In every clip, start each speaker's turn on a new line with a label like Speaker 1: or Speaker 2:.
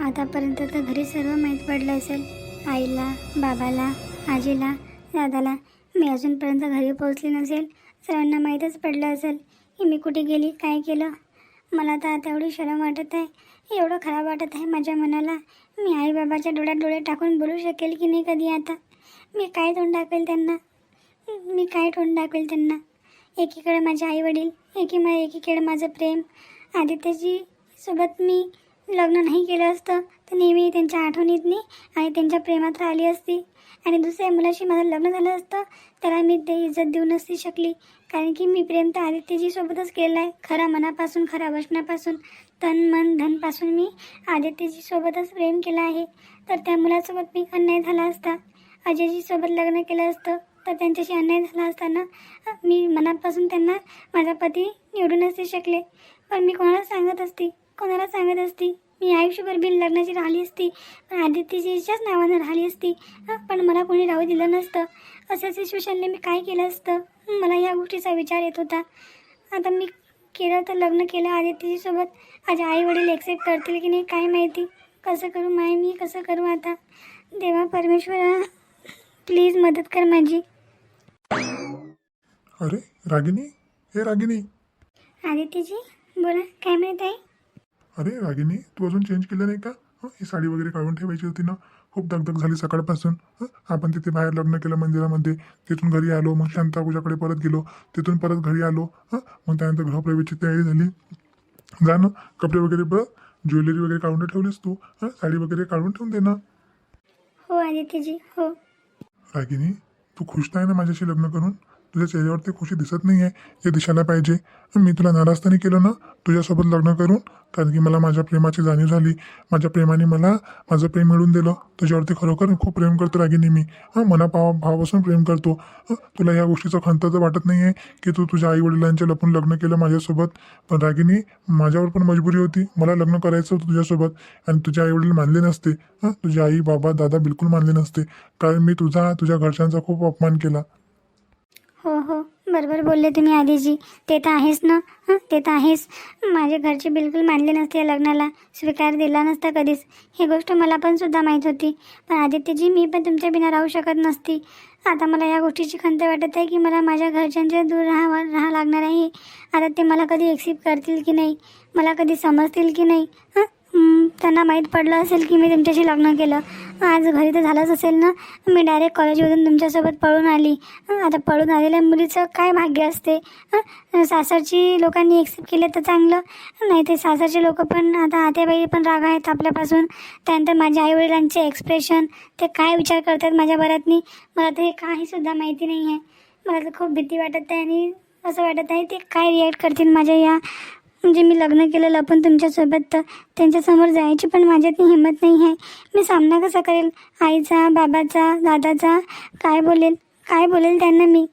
Speaker 1: आतापर्यंत तर घरी सर्व माहीत पडलं असेल. आईला बाबाला आजीला दादाला. मी अजूनपर्यंत घरी पोहोचली नसेल. सर्वांना माहीतच पडलं असेल की मी कुठे गेली काय केलं. मला तर आता एवढी शरम वाटत आहे. एवढं खराब वाटत आहे माझ्या मनाला. मी आई बाबाच्या डोळ्यात डोळे टाकून बोलू शकेल की नाही कधी आता? मी काय तोंड दाखवेल त्यांना? मी काय तोंड दाखवेल त्यांना? एकीकडे माझे आई वडील एकी मा एकीकडे माझं प्रेम. आदित्यजी सोबत मी लग्न नाही केलं असतं तर नेहमी त्यांच्या आठवणीतनी आणि त्यांच्या प्रेमात राहिली असती. आणि दुसऱ्या मुलाशी माझं लग्न झालं असतं त्याला मी ते इज्जत देऊ नसती शकली. कारण की मी प्रेम तर आदित्यजीसोबतच केलं आहे खरा मनापासून खरा वचनापासून. तन मन धनपासून मी आदित्यजीसोबतच प्रेम केलं आहे. तर त्या मुलासोबत मी अन्याय झाला असता अजयजीसोबत लग्न केलं असतं तर त्यांच्याशी अन्याय झाला असताना मी मनापासून त्यांना माझा पती निवडून नसते शकले. पण मी कोणाला सांगत असते? कोणाला सांगत असती? मी आयुष्यभर बिन लग्नाची राहिली असती पण आदित्यजीच्याच नावानं राहिली असती. पण मला कोणी राहू दिलं नसतं. अशा सिच्युएशनने मी काय केलं असतं? मला या गोष्टीचा विचार येत होता. आता मी केलं तर लग्न केलं आदित्यजीसोबत माझे आई वडील एक्सेप्ट करतील की नाही काय माहिती? कसं करू माय मी कसं करू आता? देवा परमेश्वरा प्लीज मदत कर माझी.
Speaker 2: अरे रागिनी? हे रागिनी.
Speaker 1: आदित्यजी बोला काय म्हणत आहे
Speaker 2: अरे रागिनी तू अजून चेंज केलं नाही का? हं, साडी वगैरे काढून ठेवायची होती ना? खूप दगदग झाली सकाळपासून. हं, आपण तिथे बाहेर लग्न केलं मंदिरामध्ये. तिथून घरी आलो मग शांता पूजाकडे परत गेलो. तिथून परत घरी आलो. हं, मग त्यानंतर गृहप्रवेशची तयारी झाली. जा ना कपडे वगैरे बघ. ज्वेलरी वगैरे काढून ठेवलीस तू. साडी वगैरे काढून ठेवून दे ना.
Speaker 1: हो आदित्यजी हो.
Speaker 2: रागिनी तू खुश नाही ना माझ्याशी लग्न करून? तुझ्या चेहऱ्यावरती खुशी दिसत नाही आहे हे दिसायला पाहिजे. मी तुला नाराज तरी केलं ना तुझ्यासोबत लग्न करून. कारण की मला माझ्या प्रेमाची जाणीव झाली. माझ्या प्रेमाने मला माझं प्रेम मिळून दिलं. तुझ्यावरती खरोखर खूप प्रेम करतो रागिनी मी. हां मना भावा भावापासून प्रेम करतो. तुला या गोष्टीचा खंत तर वाटत नाही आहे की तू तुझ्या आई वडिलांच्या लपून लग्न केलं माझ्यासोबत. पण रागिनी माझ्यावर पण मजबुरी होती. मला लग्न करायचं होतं तुझ्यासोबत. आणि तुझे आई वडील मानले नसते. हां तुझे आई बाबा दादा बिलकुल मानले नसते. कारण मी तुझा तुझ्या घरच्यांचा खूप अपमान केला.
Speaker 1: हो हो. बरोबर बोलले तुम्ही आधीजी. ते तर आहेच ना? हं ते तर आहेच माझे घरचे बिलकुल मानले नसते या लग्नाला. स्वीकार दिला नसता कधीच. ही गोष्ट मला पण सुद्धा माहीत होती. पण आदित्यजी मी पण तुमच्या बिना राहू शकत नसती. आता मला या गोष्टीची खंत वाटत आहे की मला माझ्या घरच्यांच्या दूर राहावं राहा लागणार आहे. आता ते मला कधी एक्सेप्ट करतील की नाही? मला कधी समजतील की नाही? हां हं, त्यांना माहीत पडलं असेल की मी तुमच्याशी लग्न केलं. आज घरी तर झालंच असेल ना? मी डायरेक्ट कॉलेजमधून तुमच्यासोबत पळून आली. आता पळून आलेल्या मुलीचं काय भाग्य असते? सासरची लोकांनी एक्सेप्ट केले तर चांगलं. नाही ते सासरचे लोक पण आता आत्याबाई पण राग आहेत आपल्यापासून. त्यानंतर माझ्या आईवडिलांचे एक्सप्रेशन ते काय विचार करतात माझ्या बऱ्यातनी मला तर हे काहीसुद्धा माहिती नाही आहे मला तर खूप भीती वाटत आहे आणि असं वाटत आहे ते काय रिॲक्ट करतील माझ्या या म्हणजे मी लग्न केलेलं पण तुमच्यासोबत तर त्यांच्यासमोर जायची पण माझ्यात हिंमत नाही आहे. मी सामना कसा करेल? आईचा बाबाचा दादाचा? काय बोलेल? काय बोलेल त्यांना मी?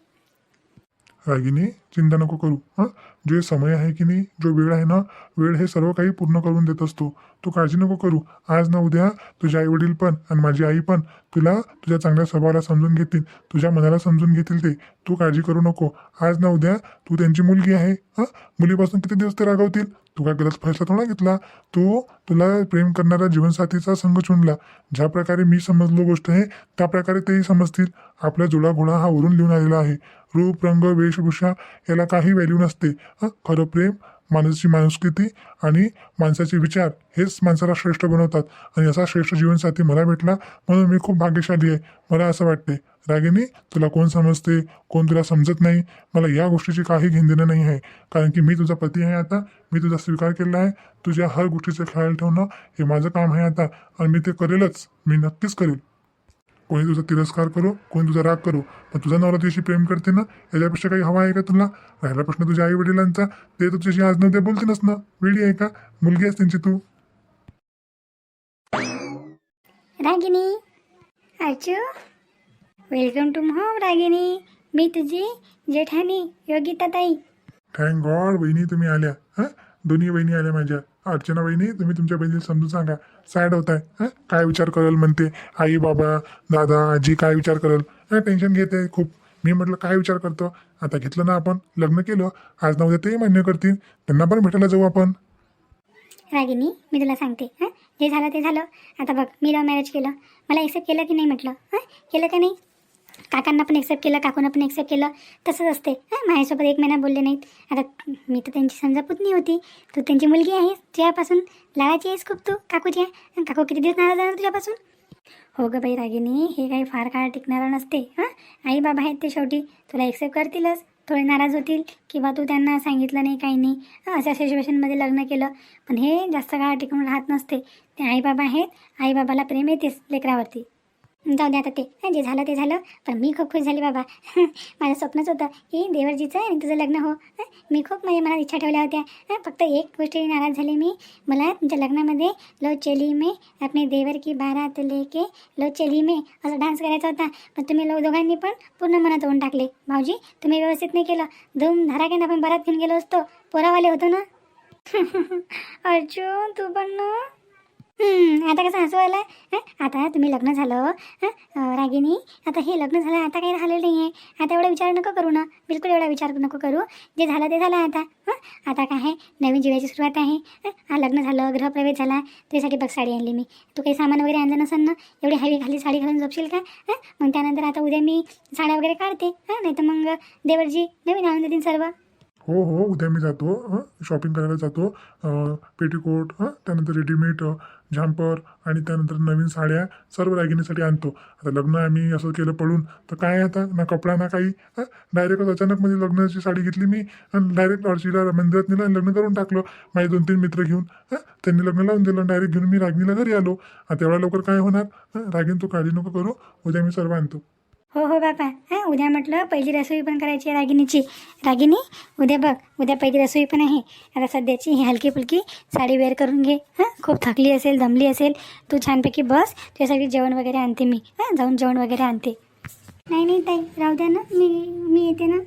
Speaker 2: रागिनी चिंता नको करू हां? जे समय आहे की नाही जो वेळ आहे ना वेळ हे सर्व काही पूर्ण करून देत असतो. तू काळजी नको करू. आज ना उद्या तुझे आई वडील पण आणि माझी आई पण तुला तुझ्या चांगल्या स्वभावाला समजून घेतील. तुझ्या मनाला समजून घेतील ते. तू काळजी करू नको. आज ना उद्या तू त्यांची मुलगी आहे. हां? मुलीपासून किती दिवस ते रागवतील? तू काय गलत फैसला थोडा घेतला? तू तुला प्रेम करणारा जीवनसाथीचा संघ चुनला. ज्या प्रकारे मी समजलो गोष्ट आहे त्या प्रकारे तेही समजतील. आपला जुळा घोडा हा वरून लिहून आलेला आहे. रूप रंग वेशभूषा याला काही व्हॅल्यू नसते. हं? खरं प्रेम माणसाची माणुसकीती आणि माणसाचे विचार हेच माणसाला श्रेष्ठ बनवतात. आणि असा श्रेष्ठ जीवनसाथी मला भेटला म्हणून मी खूप भाग्यशाली आहे. मला असं वाटते रागिनी तुला कोण समजते? कोण तुला समजत नाही? मला या गोष्टीची काही घेण देणं नाही आहे. कारण की मी तुझा पती आहे आता. मी तुझा स्वीकार केला आहे. तुझ्या हर गोष्टीचं ख्याल ठेवणं हे माझं काम आहे आता. आणि मी ते करेलच. मी नक्कीच करेल. कोणी तुझा तिरस्कार करो कोणी तुझा राग करो पण तुझा नवरा तुझ्याशी प्रेम करते ना याच्यापेक्षा काही हवा आहे का तुला? राहिला प्रश्न तुझ्या आई वडिलांचा ते तुझ्याशी आज न ते बोलतीलच ना. वेळी आहे का? मुलगी आहेस त्यांची तू.
Speaker 1: रागिनी आचू वेलकम टू होम रागिनी. मी तुझी जेठानी योगिता ताई.
Speaker 2: थँक गॉड बहिणी तुम्ही आल्या. हां? दोन्ही बहिणी आल्या माझ्या. अर्चना बहिणी तुम्ही तुमच्या बहिणीला समजून सांगा. सॅड होत आहे. काय विचार करेल म्हणते? आई बाबा दादा आजी काय विचार करेल? हां? टेन्शन घेते खूप. मी म्हटलं काय विचार करतो? आता घेतलं ना आपण लग्न केलं. आज ना उद्या तेही मान्य करतील. त्यांना पण भेटायला जाऊ आपण.
Speaker 1: रागिनी मी तुला सांगते. हां? जे झालं ते झालं. आता बघ मी लव्ह मॅरेज केलं. मला एक्सेप्ट केलं की नाही म्हटलं? हां? केलं का नाही? काकांना पण एक्सेप्ट केलं काकूंना पण एक्सेप्ट केलं. तसंच असते. हां माझ्यासोबत एक महिना बोलले नाहीत. आता मी तर त्यांची समजा पुतणी होती. तू त्यांची मुलगी आहेस तुझ्यापासून. लाडाची आहेस खूप तू काकूची. आहे काकू किती दिवस नाराज जाणार तुझ्यापासून? हो गं बाई रागिनी हे काही फार काळ टिकणारं नसते. हां आई बाबा आहेत ते शेवटी. तुला एक्सेप्ट करतीलच. थोडे नाराज होतील किंवा तू त्यांना सांगितलं नाही काही नाही. अशा सिच्युएशनमध्ये लग्न केलं. पण हे जास्त काळ टिकून राहत नसते. ते आईबाबा आहेत. आईबाबाला प्रेम येतेच लेकरावरती. जाऊ दे आता ते. जे झालं ते झालं. पण मी खूप खुश झाली बाबा. माझं स्वप्नच होतं की देवरजीचं आणि तुझं लग्न हो. मी खूप म्हणजे मला इच्छा ठेवल्या होत्या. फक्त एक गोष्टी नाराज झाली मी. मला तुमच्या लग्नामध्ये लो चेली मे अपने देवर की बारात लेके लो चेली मे असं डान्स करायचा होता. पण तुम्ही लोक दोघांनी पण पूर्ण मनात होऊन टाकले. भाऊजी तुम्ही व्यवस्थित नाही केलं. धूम धडाक्यानं आपण बरात घेऊन गेलो असतो. पोरावाले होतो ना? अर्जुन तू पण ना? आता कसं हसू आलं आता तुम्ही लग्न झालं रागिनी आता हे लग्न झालं आता काही राहिलेलं नाही आहे आता एवढा विचार नको करू ना. बिलकुल एवढा विचार नको करू. जे झालं ते झालं आता हं? आता काय आहे? नवीन जीवाची सुरुवात आहे. हा? लग्न झालं गृहप्रवेश झाला. त्यासाठी बघ साडी आणली मी. तू काही सामान वगैरे आणलं नसेल ना? एवढी हवी खाली साडी घालून झोपशील का? मग त्यानंतर आता उद्या मी साड्या वगैरे काढते. हां? नाही तर मग देवरजी नवीन आणून देतील सर्व.
Speaker 2: हो हो उद्या मी जातो शॉपिंग करायला जातो. पेटीकोट हं त्यानंतर रेडीमेड झांपर आणि त्यानंतर नवीन साड्या सर्व दागिन्यासाठी आणतो. आता लग्न आम्ही असं केलं पळून तर काय आता? ना कपडा ना काही. डायरेक्टच अचानक म्हणजे लग्नाची साडी घेतली मी आणि डायरेक्ट लॉर्जीला मंदिरात नेलं आणि लग्न करून टाकलं. माझे दोन तीन मित्र घेऊन त्यांनी लग्न लावून दिलं डायरेक्ट घेऊन मी रागिणीला घरी आलो. आता एवढ्या लवकर काय होणार? हं तू काळजी नको करू. उद्या मी सर्व आणतो.
Speaker 1: हो हो बापा हां उद्या म्हटलं पहिली रसोई पण करायची आहे रागिनीची रागिनी उद्या बघ उद्या पहिली रसोई पण आहे. आता सध्याची ही हलकी फुलकी साडी वेअर करून घे. हां खूप थकली असेल दमली असेल. तू छानपैकी बस तुझ्यासाठी जेवण वगैरे आणते मी. हां जाऊन जेवण वगैरे आणते. नाही नाही ताई राहू द्या ना. मी मी येते ना.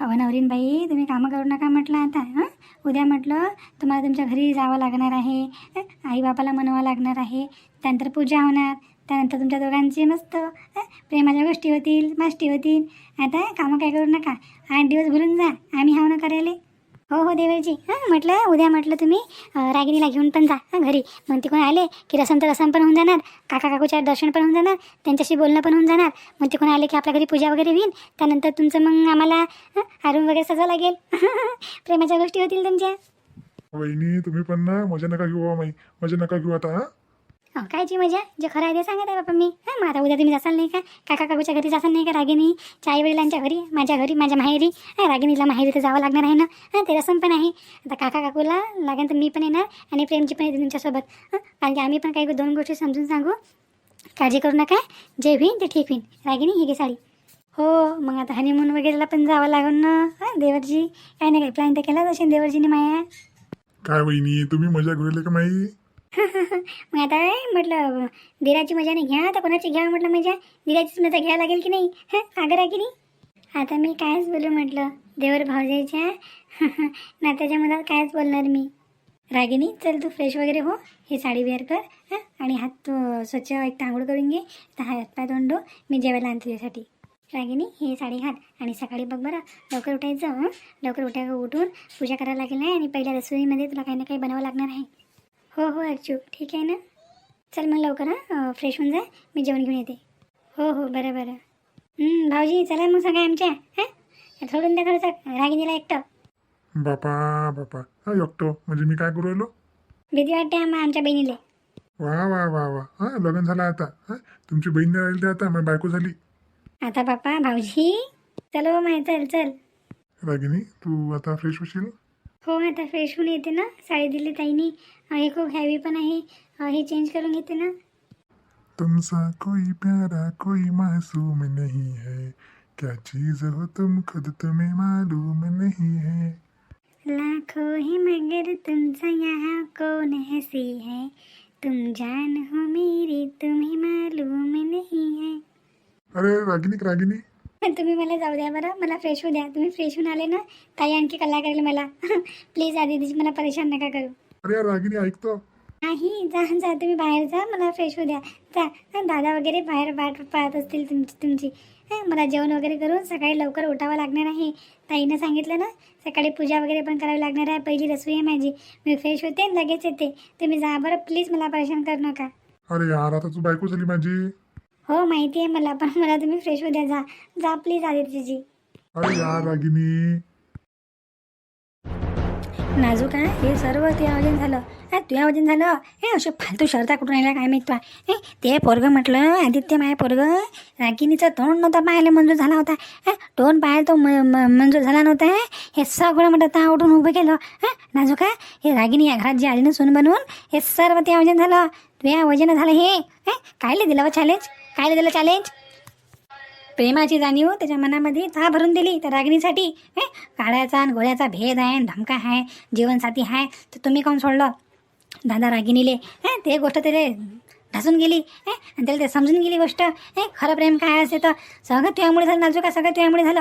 Speaker 1: अहो नवरीन बाई तुम्ही कामं करू नका म्हटलं आता. हां उद्या म्हटलं तुम्हाला तुमच्या घरी जावं लागणार आहे. आई आईबापाला म्हणावं लागणार आहे. त्यानंतर पूजा होणार. त्यानंतर तुमच्या दोघांची मस्त प्रेमाच्या गोष्टी होतील माष्टी होतील. आता कामं काय करू नका. आठ दिवस भरून जा. आम्ही हाव ना करायला. हो हो देवेजी हां म्हटलं उद्या म्हटलं तुम्ही रागिणीला घेऊन पण जा हां घरी. मग तिकडून आले की रसम तर रसम पण होऊन जाणार काका काकूच्या दर्शन पण होऊन जाणार त्यांच्याशी बोलणं पण होऊन जाणार. मग तिकडून आले की आपल्या घरी पूजा वगैरे होईल त्यानंतर तुमचं मग आम्हाला हं, वगैरे सजावं लागेल. प्रेमाच्या गोष्टी होतील तुमच्या.
Speaker 2: वहिनी तुम्ही पण ना मजा नका घेऊ हो, माई. मजा नका घेऊ आता हां.
Speaker 1: अहो कायची मजा? जे खरं आहे ते सांगत आहे बाबा मी. हां मग आता उद्या तुम्ही जासाल नाही का? काका काकूच्या घरी जासाल नाही का रागिनी आई वडिलांच्या घरी माझ्या घरी माझ्या माहेरी. हां रागिनीला माहेरी तर जावं लागणार आहे ना? हां ते रसम पण आहे. आता काका काकूला लागेल तर मी पण येणार आणि प्रेमची पण येते तुमच्यासोबत. हां कारण की आम्ही पण काही दोन गोष्टी समजून सांगू. काळजी करू नका. जे होईन ते ठीक होईन. रागिनी ही घे साडी. हो मग आता हनीमून वगैरेला पण जावं लागेल ना? हां देवरजी. काही नाही काही प्लॅन तर केलाच असेल देवरजीने माया.
Speaker 2: काय वहिनी तुम्ही मजा करू का माई?
Speaker 1: मग आता म्हटलं दिराची मजा नाही घ्या आता कोणाची घ्या म्हटलं मजा दिराचीच मजा घ्या लागेल की नाही? हां अगं आहे की नाही? आता मी कायच बोलू म्हटलं देवर भावजाईच्या नात्याच्या मनात कायच बोलणार मी? रागिनी चल तू फ्रेश वगैरे हो हे साडी वेअर कर हां आणि हात तू स्वच्छ एक तांगूळ करून घे तर हात पाय तोंडो मी जेवायला आणते तुझ्यासाठी रागिनी हे साडी घाल आणि सकाळी बघ बरं लवकर उठायचं लवकर उठा उठून पूजा करायला लागेल नाही आणि पहिल्या रसोईमध्ये तुला काही ना काही बनवावं लागणार आहे. हो हो अर्चू ठीक आहे ना? चल मग लवकर हां. फ्रेश होऊन जा. मी जेवण घेऊन येते. हो हो बरं बरं. भाऊजी चला मग सगळ्या आमच्या हां? सोडून द्या थोडंसं रागिनीला एकटं.
Speaker 2: बापा बापा. हा एकटो. म्हणजे मी काय करू राहिलो?
Speaker 1: भीती वाटते आम्हा आमच्या बहिणीला.
Speaker 2: वा वा वा वा. हां लग्न झालं आता. हां तुमची बहीण राहिली ते आता माझी बायको झाली.
Speaker 1: आता बापा भाऊजी. चलो माय चल चल.
Speaker 2: रागिनी तू आता फ्रेश होशील?
Speaker 1: हो आता फ्रेश होऊन येते ना? साडी दिली ताईनी. हे खूप हॅवी पण आहे. अं, हे चेंज करून घेते ना?
Speaker 2: तुमसा कोई प्यारा कोई मासूम नहीं है. क्या चीज़ हो तुम खुद तुम्हें मालूम नहीं है?
Speaker 1: लाखों है मगर तुमसा यहाँ कौन हँसी है? तुम जान हो मेरी तुम्हें मालूम नहीं है।
Speaker 2: अरे रागिनी रागिनी।
Speaker 1: तुम्ही मला जाऊ द्या बरं. मला फ्रेश होऊ द्या. तुम्ही फ्रेश होऊन आले ना ताई आणखी कल्ला करेल मला. प्लीज आधी मला परेशान नका करू.
Speaker 2: अरे यार रागिनी ऐकतो
Speaker 1: नाही जा जा तुम्ही बाहेर जा. मला फ्रेश होऊ द्या. जा. दादा वगैरे बाहेर वाट पाहत असतील तुमची तुमची. मला जेवण वगैरे करून सकाळी लवकर उठावं लागणार आहे. ताईनं सांगितलं ना सकाळी पूजा वगैरे पण करावी लागणार आहे. पहिली रसोई आहे माझी. मी फ्रेश होते लगेच येते. तुम्ही जा बरं. प्लीज मला परेशान करू नका.
Speaker 2: अरे यार आता तू बायको झाली माझी.
Speaker 1: हो माहिती आहे मला पण मला तुम्ही फ्रेश होऊ द्या जा जा प्लीज आदित्यजी
Speaker 2: अरे यार रागिनी.
Speaker 1: नाजूक आहे हे सर्व ते आयोजन झालं. हा तुझ्या आयोजन झालं? हे असे फालतू शर्ता कुठून आल्या काय माहीत हे ते पोरगं म्हटलं आदित्य माय पोरगं रागिनीचं तोंड नव्हता पाहायला मंजूर झाला होता. हा तोंड पाहायला तो म- म- मंजूर झाला नव्हता हे. हे सगळं म्हटलं ता उठून उभं केलं. हा नाजूक आहे हे रागिनी या घरात जी आली ना सून बनवून हे सर्व ते आयोजन झालं. तुझ्या वजन झालं हे. हे कायले दिलं व चॅलेंज काय दिलं चॅलेंज प्रेमाची जाणीव त्याच्या मनामध्ये ता भरून दिली त्या रागिणीसाठी. हे काळ्याचा आणि गोळ्याचा भेद आहे आणि धमका आहे जीवनसाथी आहे तर तुम्ही कोण सोडलं? दादा रागिणीले. हे ते गोष्ट त्याला ढासून गेली. हे आणि त्याला ते समजून गेली गोष्ट. हे खरं प्रेम काय असते तर? सगळं तुझ्यामुळे झालं नाजू का सगळं तुझ्यामुळे झालं.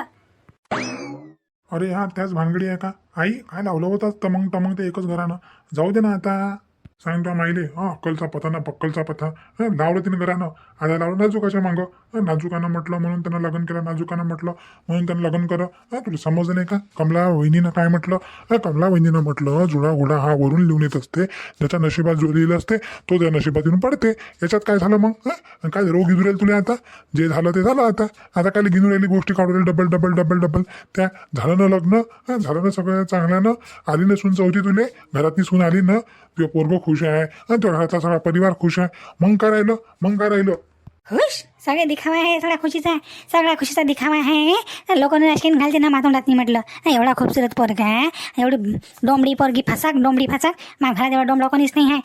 Speaker 2: अरे हा त्याच भानगडी आहे का? आई काय लावलं होतं तमंग तमंग ते एकच घरानं. जाऊ दे ना आता. सांग तो माहिले हा अक्कलचा पथा ना पक्कलचा पथा. हं, लावलं तिने घरानं. आता लावलं. नाजूकाच्या मागं. हं, नाजूकानं म्हटलं म्हणून त्यांना लग्न केलं नाजूकानं म्हटलं म्हणून त्यांना लग्न करा. हा तुला समजलं नाही का? कमला वहिनीनं काय म्हटलं? हं, कमला वहिनीनं म्हटलं जुळा घोडा हा वरून लिहून येत असते ज्याच्या नशिबात जो लिहिलं असते तो त्या नशिबात येऊन पडते. याच्यात काय झालं मग? हं? आणि काय रोग गिजुरेल राहील तुला आता? जे झालं ते झालं आता. आता काय गिनू राहिली गोष्टी काढू डबल डबल डबल डबल त्या झालं ना लग्न? हं, झालं ना सगळं चांगल्यानं आली ना सून चौथी तुले? घरातली सून आली ना? तुझ्या पोरगं खुश आहे. आणि तुझ्या घरातला सगळा परिवार खुश आहे. मग काय राहिलं? मग काय राहिलं?
Speaker 1: सगळे दिखावा आहे सगळ्या खुशीचा आहे सगळ्या खुशीचा दिखावा आहे. लोकांना राजकीन घालते ना मातोंडात नाही म्हटलं. नाही एवढा खूपसूरत पोरगा आहे एवढी डोंबडी पोरगी फासाक डोंबडी फासाक. माझ्या घरात एवढा डोंबडा कोणीच नाही आहे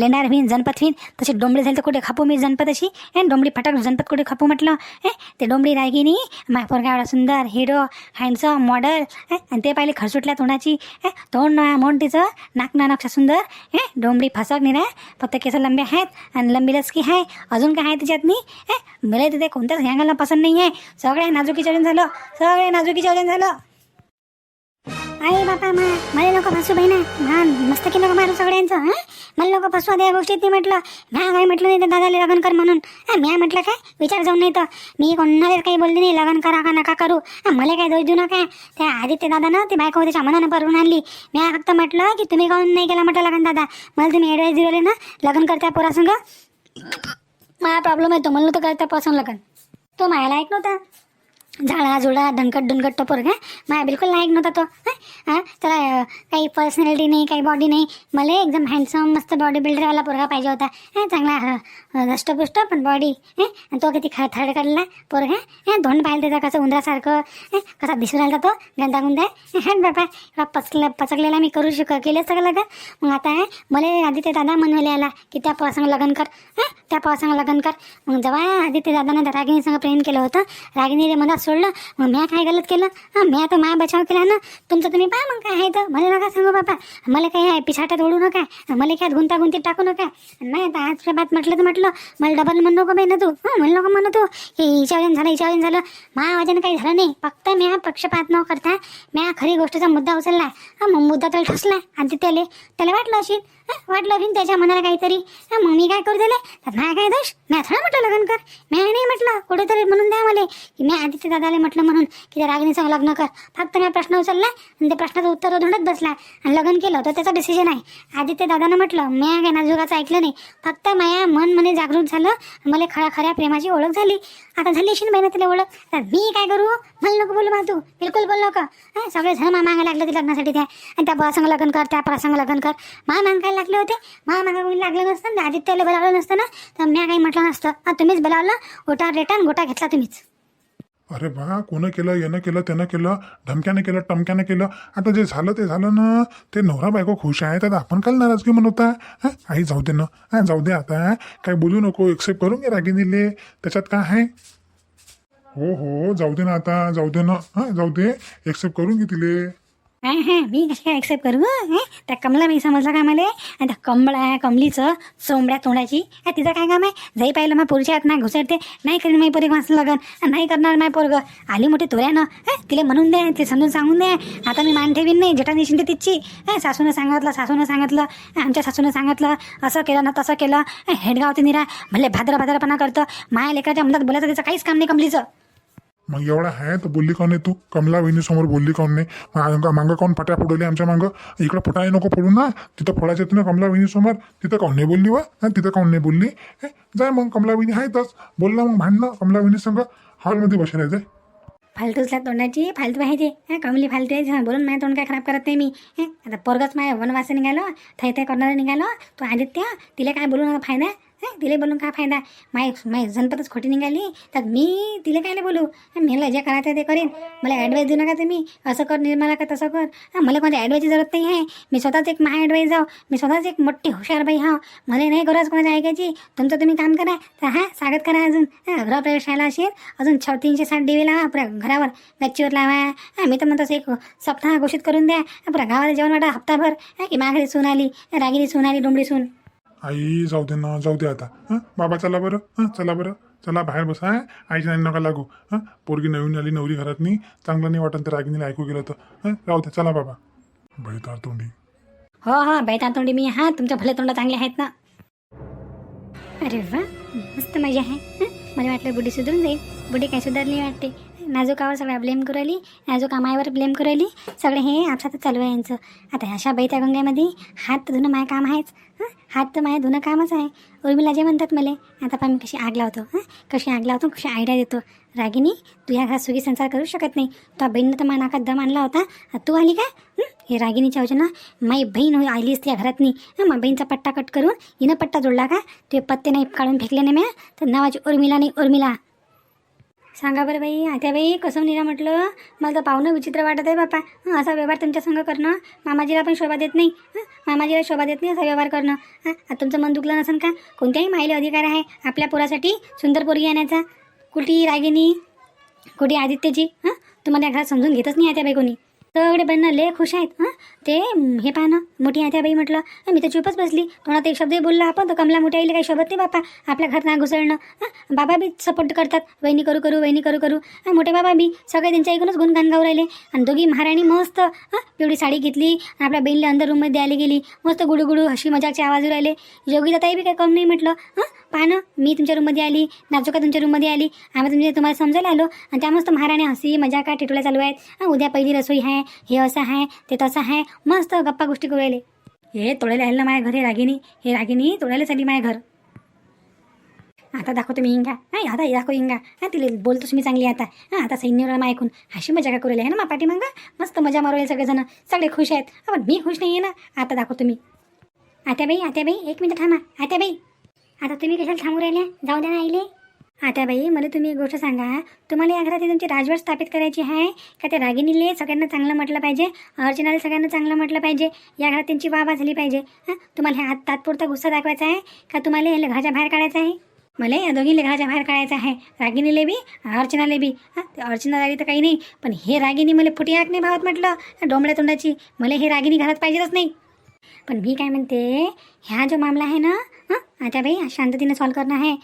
Speaker 1: लेणार लेंडार व्हीन जनपत व्हीन तशी डोंबडी झाली तर कुठे खापू मी जनपत अशी? डोंबडी फटाक जनपत कुठे खापू म्हटलं हे. ते डोंबडी रागिनी माझ्या पोरगा एवढा सुंदर हिरो हँडसम मॉडल आणि ते पाहिले खरसुटल्या तोंडाची तोंड मोंड तिचं नाक ना नक्षा सुंदर हे. डोंबडी फासाक नाही फक्त केस लंबे आहेत आणि लंबी लचकी आहे. अजून काय आहे तिच्यात मी मला तिथे कोणत्याच हँगलला पसंत नाही आहे सगळे नाजुकीचं वजन झालं. सगळे नाजुकीचं वजन झालं. आई बापा मा मला नको फसू बहिणा. हा मस्त की नको मारू सगळ्यांचं हां? मला नको फसवा त्या गोष्टीत नाही म्हटलं. म्या काय म्हटलं नाही तर दादाला लग्न कर म्हणून. हा म्या म्हटलं काय? विचार जाऊन नाही तर. मी कोणाला काही बोलले नाही लग्न करा का नका करू. हा, मला काय दोष देऊ नका. त्या आदित्य दादानं ते बायको त्याच्या मनानं परवून आणली. म्या फक्त म्हटलं की तुम्ही काऊन नाही केला म्हटलं लग्न दादा? मला तुम्ही ॲडवाईस दिले ना लग्न करत्या पोरासंग? माझा प्रॉब्लेम आहे. तो म्हणलं तर करता तपासून लगन तो मायाला ऐक नव्हता झाडा झुडा दणकट दणकट तो पोरगा माया बिलकुल लायक नव्हता तो हां? त्याला काही पर्सनॅलिटी नाही काही बॉडी नाही. मला एकदम हँडसम मस्त बॉडी बिल्डरवाला पोरगा पाहिजे होता हां? चांगला दष्टपुष्ट पण बॉडी आणि तो किती खा थर्ड काढला पोरगा हां? धोंड पाहिलं त्याचा कसं उंदरासारखं कसा दिसून राहिला तो गंदा गुंदा बाबा बापा एवढा पचला पचकलेला मी करू शक केलं सगळं लग्न? मग आता मला आदित्य दादा म्हणवले आला की त्या पोरासंग लग्न कर त्या पोरासंग लग्न कर. मग जेव्हा आदित्य दादानं त्या रागिणीसंग प्रेम केलं होतं रागिणीने मला सोडलं मग म्या काय गलत केलं? हां म्या तर माया बचाव केला ना. तुमचं तुम्ही पहा मग काय आहे तर. मला नका सांगू बाबा मला काही आहे पिछाटात ओढू नका. मला काय गुंतागुंतीत टाकू नका. नाही आता आज बात म्हटलं तर म्हटलं. मला डबल म्हणू नको बाई ना तू हं, म्हणू नको म्हणू तू. हिच्या वजन झालं हिच्यावरून झालं. माझ्या वजन काही झालं नाही. फक्त म्या पक्षपात न करता म्या खरी गोष्टीचा मुद्दा उचलला. हा मग मुद्दा त्याला ठसला आणि त्याला त्याला वाटलं अशी वाटलं असेल त्याच्या मनाला काहीतरी. हं, मग मी काय करू दिले तर माझ्या काय दोष? मी थोडं म्हटलं लग्न कर. म्या नाही म्हटलं कुठेतरी म्हणून द्या मला. की मी आदित्य दादाला म्हटलं म्हणून की त्या रागिणीचं लग्न कर. फक्त मी प्रश्न उचलला आणि त्या प्रश्नाचं उत्तर धुंडत बसला. आणि लग्न केलं तर त्याचा डिसिजन आहे. आदित्य दादानं म्हटलं म्या काय नाजुगाचं ऐकलं नाही. फक्त माया मन मने जागृत झालं. मला खऱ्या खऱ्या प्रेमाची ओळख झाली. आता झाली अशी ना तिला ओळख. तर मी काय करू? मला नको बोलू मा तू. बिलकुल बोल नको. हं, सगळे जण मा मागायला लागले ते लग्नासाठी त्या. आणि त्या प्रसंग लग्न कर त्या प्रसंग लग्न कर. मा मागायला लागले होते? मा मागा कोणी लागलं नसतं ना आदित्यला बोलावलं नसतं ना. तर मी काही म्हटलं नसतं. तुम्हीच बोलावलं. ओटा रेटान गोटा घेतला तुम्हीच.
Speaker 2: अरे बा कोणं केलं यानं केलं त्यानं केलं धमक्यानं केलं टमक्यानं केलं. आता जे झालं ते झालं ना ते नवरा बायको खुश आहे तर आपण काय नाराजगी म्हणवता हा? आई जाऊ दे ना. हा जाऊ दे आता. काय बोलू नको एक्सेप्ट करून घे रागिनीले त्याच्यात काय आहे? हो हो जाऊ दे ना आता जाऊ दे ना. हा जाऊ दे. एक्सेप्ट करून घे तिले
Speaker 1: हां हां मी कशी काय ॲक्सेप्ट करू हं? त्या कमला मी समजलं का मला? आणि त्या कमळा आहे कमलीचं चोंबड्या तोंडाची. हा, तिचं काय काम आहे? जाई पाहिलं मग हात नाही घुसडते. नाही करेन माझी पोरी वाचलं लगन. नाही करणार माझी पोरग. आली मोठी तोऱ्यानं. हां तिला म्हणून दे ते समजून सांगून दे आता मी मान ठेवीन नाही जटा निशिंते तिची. हां सासूनं सांगितलं सासूनं सांगितलं. आमच्या सासूनं सांगितलं असं केलं ना तसं केलं. हेडगाव ते निरा. म्हणले भाद्र भाद्रपणा करतं. माया लेकराच्या मनात बोलायचं त्याचं काहीच काम नाही कमलीचं.
Speaker 2: मग एवढा आहे तर बोलली काऊन नाही तू? कमला वहिनीसमोर बोलली काऊन नाही? मागं मागं काऊन फट्या फोडवली आमच्या मागं? इकडं फुटाय नको फोडू ना. तिथं फोडायचं होतं ना कमला वहिनीसमोर तिथं काऊन नाही बोलली वा? तिथं काऊन नाही बोलली? हे, जाय मग कमला वहिनी आहेतच. बोलला मग भांडणं कमला वहिनी संग. हॉलमध्ये बसेल जाय.
Speaker 1: फालतूसला तोंडाची फालतू आहे ते. हा कमली फालतू आहे बोलून माझ्या तोंड काय खराब करत नाही मी. हे आता पोरगच माझ्या वनवास निघालो थै थै करणारा निघालो. तो आदित्य तिला काय बोलून फायदा? हे तिला बोलून काय फायदा? माय माय जनपदच खोटी निघाली. तर मी तिला काय नाही बोलू मला जे करायचं ते करेन. मला ॲडवाईस देऊ नका तुम्ही. असं कर निर्मला का तसं कर. मला कोणत्या ॲडवाईसची जरूरत नाही आहे. मी स्वतःच एक महा ॲडवाईस जाऊ. मी स्वतःच एक मोठी हुशार बाई हा. मला नाही गरज कोणाच्या ऐकायची. तुमचं तुम्ही काम करा. तर हा स्वागत करा अजून. हा, गृहप्रवेश व्हायला असेल. अजून छ तीनशे साठ डी लावा पुरा घरावर गच्चीवर लावा. हा मी तर म्हणतो एक सप्ताह घोषित करून द्या. पुरा गावाला जेवण वाटा हप्ताभर. की माघारी सून आली रागिरी सून आली डोंबडी सून.
Speaker 2: आई जाऊ दे ना जाऊ दे आता. हां? बाबा चला बरं. हां? चला बरं. चला बाहेर बसा हं? आईच्या नाही नका लागू. हां? पोरगी नवीन आली नवरी घरात नाही चांगलं नाही वाटत तर रागिनीला ऐकू गेलं तर. हां? राहू दे चला बाबा. बैतार तोंडी.
Speaker 1: हो हो बैतार तोंडी. मी हा तुमच्या भले तोंड चांगले आहेत ना. अरे वा मस्त मजा आहे. मला वाटलं बुडी सुधरून जाईल. बुडी काय सुधारली वाटते. नाजूकावर सगळ्या ब्लेम करू राहिली नाजूक कामावर ब्लेम करू राहिली सगळे हे आपसातच चालू आहे यांचं. आता अशा बैत्या गंग्यामध्ये हात तर धुणं माझं काम आहेच हात तर माझ्या धुणं कामच आहे. उर्मिला जे म्हणतात मला आता पण मी कशी आग लावतो हां? कशी आग लावतो कशी आयडिया देतो. रागिनी तू ह्या घरात सुखी संसार करू शकत नाही. तो बहिणीनं तर माझ्या नाकात दम आणला होता. तू आली का? हे? रागिनीच्या वचना माई बहीण आलीस आली असती घरात नाही मा बहीणचा पट्टा कट करून हिनं पट्टा जोडला का? ते पत्ते नाही काढून फेकले नाही म्या? तर नावाची उर्मिला नाही उर्मिला. सांगा बरं बाई आता बाई कसं हो निरा म्हटलं? मला तर पाहुणं विचित्र वाटत आहे बापा. हं, असा व्यवहार तुमच्या संग करणं मामाजीला पण शोभा देत नाही. हं, मामाजीला शोभा देत नाही असा व्यवहार करणं. हं, आता तुमचं मन दुखलं नसेल का? कोणत्याही माईला अधिकार आहे आपल्या पोरासाठी सुंदर पोरगी आणायचा. कुठे रागिनी कुठे आदित्यजी हां तुम्हाला या घरात समजून घेतच नाही आत्याबाई कोणी. सगळे बहिणं लय खुश आहेत हां? ते हे पहा ना मोठी आत्याबाई म्हटलं मी तर चुपच बसली. कोणात एक शब्दही बोलला आपण तर कमला मोठ्या आईला काही शोभत नाही बापा. आपल्या घरात ना घुसळणं हां? बाबा बी सपोर्ट करतात. वहिनी करू करू वहिनी करू करू. हां मोठे बाबा बी सगळे त्यांच्या ऐकूनच गुणगान गाऊ राहिले. आणि दोघी महाराणी मस्त हां? पिवळी साडी घेतली. आणि आपल्या बहिणीला अंदर रूममध्ये द्यायला गेली. मस्त गुडू गुडू हशी मजाकचे आवाज राहिले. योगिता ताई बी काही कम नाही म्हटलं हां? पहा ना मी तुमच्या रूममध्ये आली नाजुका तुमच्या रूममध्ये आली आम्ही तुमच्या तुम्हाला समजायला आलो आणि त्या मस्त महाराणी हसी मजा का टिटोल्या चालू आहेत? उद्या पहिली रसोई आहे हे असं आहे ते तसं आहे मस्त गप्पा गोष्टी करू राहिले हे तोडायला आलं ना माझ्या हे रागिनी हे रागिनी तोडायला चालली माझ्या घर. आता दाखवतो मी इंगा नाही आता दाखव इंगा हां तिला बोलतोच मी चांगली आता. हां आता सैन्यवर मा ऐकून अशी मजा का करू आहे ना मा पाठी मग? मस्त मजा मारवली सगळेजण. सगळे खुश आहेत. पण मी खुश नाही आहे ना. आता दाखवतो मी. आत्याबाई आत्याबाई एक मिनिट थांबा. आत्याबाई आता तुम्ही कशाला थांबू राहिल्या? जाऊ द्या ना आईले. बाई मला तुम्ही एक गोष्ट सांगा. तुम्हाला या घरात तुमची राजवट स्थापित करायची आहे? का त्या रागिनीले सगळ्यांना चांगलं म्हटलं पाहिजे? अर्चनाला सगळ्यांना चांगलं म्हटलं पाहिजे? या घरात त्यांची वाबा झाली पाहिजे. हां? तुम्हाला ह्या तात्पुरता गुस्सा दाखवायचा आहे? का तुम्हाला या घराच्या बाहेर काढायचं आहे? मला या दोघी घराच्या बाहेर काढायचं आहे. रागिणीले बी अर्चनाले बी. हां? अर्चना रागी तर काही नाही. पण हे रागिनी मला फुटी आक नाही भावत म्हटलं. डोंबळ्या तोंडाची. मला हे रागिनी घरात पाहिजेच नाही. पण मी काय म्हणते ह्या जो मामला आहे ना हां आता बाई शांततेनं सॉल्व करणं आहे.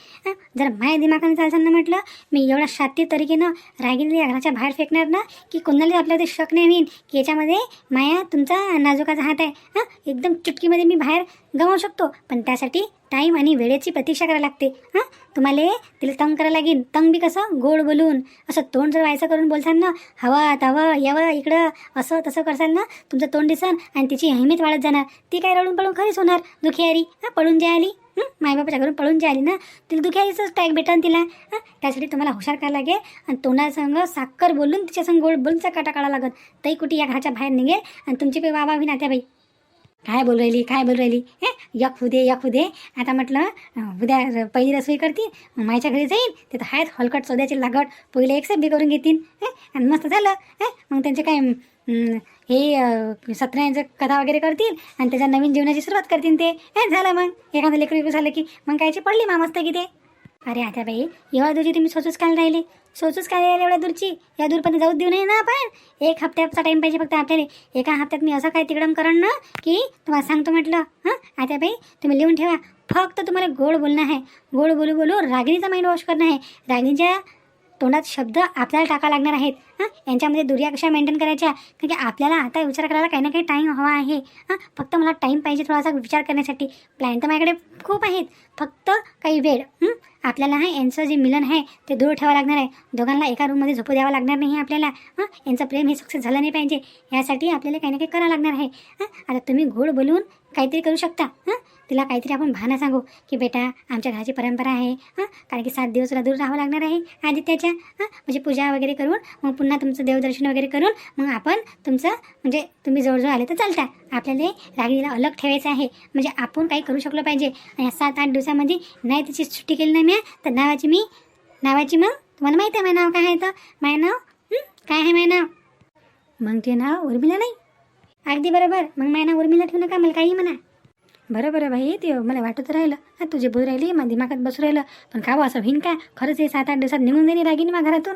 Speaker 1: जर माझ्या दिमागाने चालताना म्हटलं मी एवढा शात्य तरीकेनं रागिनी घराच्या बाहेर फेकणार ना की कोणाला आपल्याला ते शक नाही होईन की याच्यामध्ये माया तुमचा नाजुकाचा हात आहे. हां एकदम चुटकीमध्ये मी बाहेर गमावू शकतो. पण त्यासाठी टाईम आणि वेळेची प्रतीक्षा करायला लागते. हां? तुम्हाला तिला तंग करायला लागेल तंग बी कसं? गोड बोलून. असं तोंड जर व्हायचं करून बोलसाल ना हवा तवं यावं इकडं असं तसं करसाल ना तुमचं तोंड दिसन आणि तिची अहमियत वाढत जाणार. ती काय रडून पडून खरीच होणार? दुखियारी हां पळून जे आली. मायबापाच्या घरून पळून जे आली ना? तिला दुखियारीचंच टॅग भेटन तिला. हां? त्यासाठी तुम्हाला हुशार करायला लागेल. आणि तोंडासंग साखर बोलून तिच्यासंग गोड बोलून काटा काढा लागत तरी कुठे या घराच्या बाहेर निघेल आणि तुमची पे बाबा बी नात्याबाई काय बोलू राहिली काय बोलू राहिली? हे यक उदे दे यक उदे दे. आता म्हटलं उद्या पहिली रसोई करतील मग घरी जाईल ते तर आहेत हलकट सोद्याची लागट पहिले एक बी करून घेतील हे आणि मस्त झालं हे. मग त्यांचे काय हे सत्रांचं कथा वगैरे करतील आणि त्याच्या नवीन जीवनाची सुरुवात करतील ते. हे झालं मग. एखादं लेकरू झालं की मग कायची पडली मा मस्त की ते? अरे आता बाई एवढ्या दूरची तुम्ही सोचूच काय राहिले. सोचूच काय राहिले एवढ्या दूरची. या दूरपर्यंत जाऊ देऊ नये ना आपण. एक हप्त्याचा टाईम पाहिजे फक्त आपल्याला. एका हप्त्यात मी असं काय तिकडं करण ना की तुम्हाला सांगतो म्हटलं. हां? आता बाई तुम्ही लिहून ठेवा. फक्त तुम्हाला गोड बोलणं आहे. गोड बोलू बोलू रागिणीचा माइंड वॉश करणं आहे. रागिणीच्या तोंडात शब्द आपल्याला टाकावं लागणार आहेत. हां? यांच्यामध्ये दुर्या कशा मेंटेन करायच्या? कारण की आपल्याला आता विचार करायला काही ना काही टाईम हवा आहे. हां? फक्त मला टाईम पाहिजे थोडासा विचार करण्यासाठी. प्लॅन तर माझ्याकडे खूप आहेत. फक्त काही वेळ. आपल्याला हा यांचं जे मिलन आहे ते दूर ठेवावं लागणार आहे. दोघांना एका रूममध्ये झोपू द्यावं लागणार नाही आपल्याला. हां? यांचं प्रेम हे सक्सेस झालं नाही पाहिजे. यासाठी आपल्याला काही ना काही करावं लागणार आहे. हां? आता तुम्ही गोड बोलून काहीतरी करू शकता हां? तिला काहीतरी आपण भानं सांगू की बेटा आमच्या घराची परंपरा आहे हां? कारण की सात दिवस तुला दूर राहावं लागणार आहे आदित्याच्या हां? म्हणजे पूजा वगैरे करून मग पुन्हा तुमचं देवदर्शन वगैरे करून मग आपण तुमचं म्हणजे तुम्ही जवळजवळ आले तर चालता. आपल्याला रागिणीला अलग ठेवायचं आहे. म्हणजे आपण काही करू शकलो पाहिजे. आणि सात आठ दिवसामध्ये नाही तिची सुट्टी केली नाही मी तर नावाची मी नावाची मग तुम्हाला माहिती आहे माझं नाव काय आहे तर? माझं नाव काय आहे माझं नाव? मग ते नाव उर्मिला नाही? अगदी बरोबर. मग मायना उर्मीला ठेवू नका मला काही म्हणा. बरं बरं भाई ते मला वाटत राहिलं. हा तुझे बोल राहिली मग दिमागात बसू राहिलं. पण का हो, असं होईन का? खरंच हे सात आठ दिवसात निघून जाईन रागिनी मग घरातून?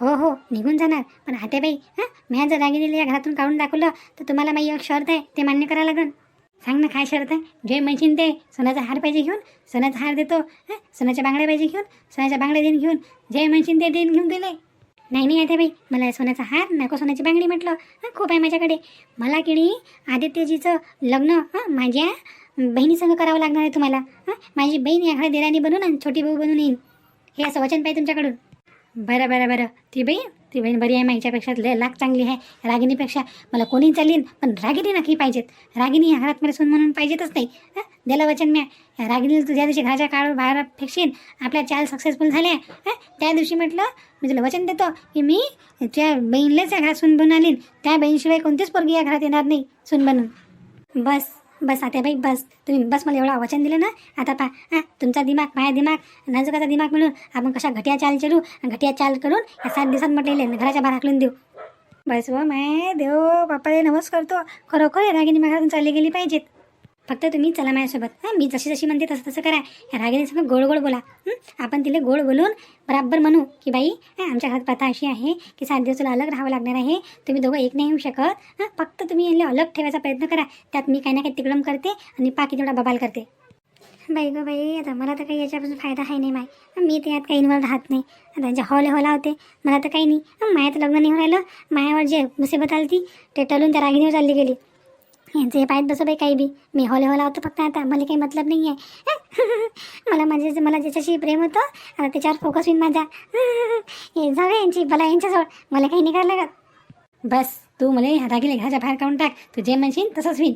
Speaker 1: हो हो निघून जाणार. पण आता बाई हां मी जर रागिनीला या घरातून काढून दाखवलं तर तुम्हाला माझी एक शर्त आहे ते मान्य करावं लागेल सांग ना काय शर्त आहे? जे म्हणशीन ते. सोन्याचा हार पाहिजे घेऊन सोन्याचा हार देतो. हां सोन्याच्या बांगड्या पाहिजे घेऊन सोन्याच्या बांगड्या देऊन घेऊन. जे म्हणशीन ते देऊन घेऊन दिले नाही नाही आता बाई मला सोन्याचा हार नको सोन्याची बांगडी म्हटलं. हां खूप आहे माझ्याकडे. मला किणी आदित्यजीचं लग्न हां माझ्या बहिणीसंग करावं लागणार आहे तुम्हाला. हां माझी बहीण या घरात देराणी बनून आणि छोटी भाऊ बनून येईन. हे असं वचन पाहिजे तुमच्याकडून. बरं बरं बरं. ती बहीण ती बहीण बरी आहे माझ्यापेक्षा लय लाख चांगली आहे. रागिणीपेक्षा मला कोणी चालीन पण रागिणी नक्की पाहिजेत. रागिनी ह्या घरात मला सून म्हणून पाहिजेतच नाही. हां? दिलं वचन मी या तुझ्या दिवशी घराच्या काळ बाहेर फेकशीन आपल्या चाल सक्सेसफुल झाल्या. हां? त्या दिवशी म्हटलं मी तुला वचन देतो की मी त्या बहीणलाच या घरात सून बनून आलीन त्या बहीणशिवाय कोणतीच पोरगी या घरात येणार नाही सून बनून. बस. बस आता बाई बस. तुम्ही बस मला एवढं वचन दिलं ना आता पा हां तुमचा दिमाग माया दिमाग नाजुकाचा दिमाग मिळून आपण कशा घटिया चाल चलू आणि घटिया चाल करून या सात दिवसात म्हटलेले घराच्या बाहेर हाकलून देऊ. बस हो, व माय देव बाप्पाला नमस् करतो खरोखर रागिनी घरातून चालली गेली पाहिजेत. फक्त तुम्ही चला माझ्यासोबत. हां मी जशी जशी म्हणते तसं तसं करा. या रागिनीसमोर गोड गोड बोला. आपण तिला गोड बोलून बराबर म्हणू की बाई आमच्या घरात प्रथा अशी आहे की सात दिवस तुला अलग राहावं लागणार आहे. तुम्ही दोघं एक नाही येऊ शकत. हां फक्त तुम्ही यांना अलग ठेवायचा प्रयत्न करा. त्यात मी काही ना काही तिकडम करते आणि पाकी तेवढा बबाल करते. बाई गं बाई आता मला तर काही याच्यापासून फायदा आहे नाही माय. मी त्यात काही इन्वॉल्व राहत नाही. आता जे हॉल हॉला होते मला तर काही नाही. माया तर लग्न नाही राहिलं. मायावर जे मुसीबत आली ती ते टलून त्या रागिणीवर चालली गेली. यांचं हे पाहत बसो बाई काही बी. मी हॉले हॉला होतो फक्त आता. मला काही मतलब नाही आहे मला माझे मला ज्याच्याशी प्रेम होतं आता त्याच्यावर फोकस होईल माझा. हे जाऊ यांची मला यांच्याजवळ. मला काही नाही करायला लागत. बस तू मला रागीला घराच्या बाहेर काढून टाक. तू जे म्हणशील तसंच होईल.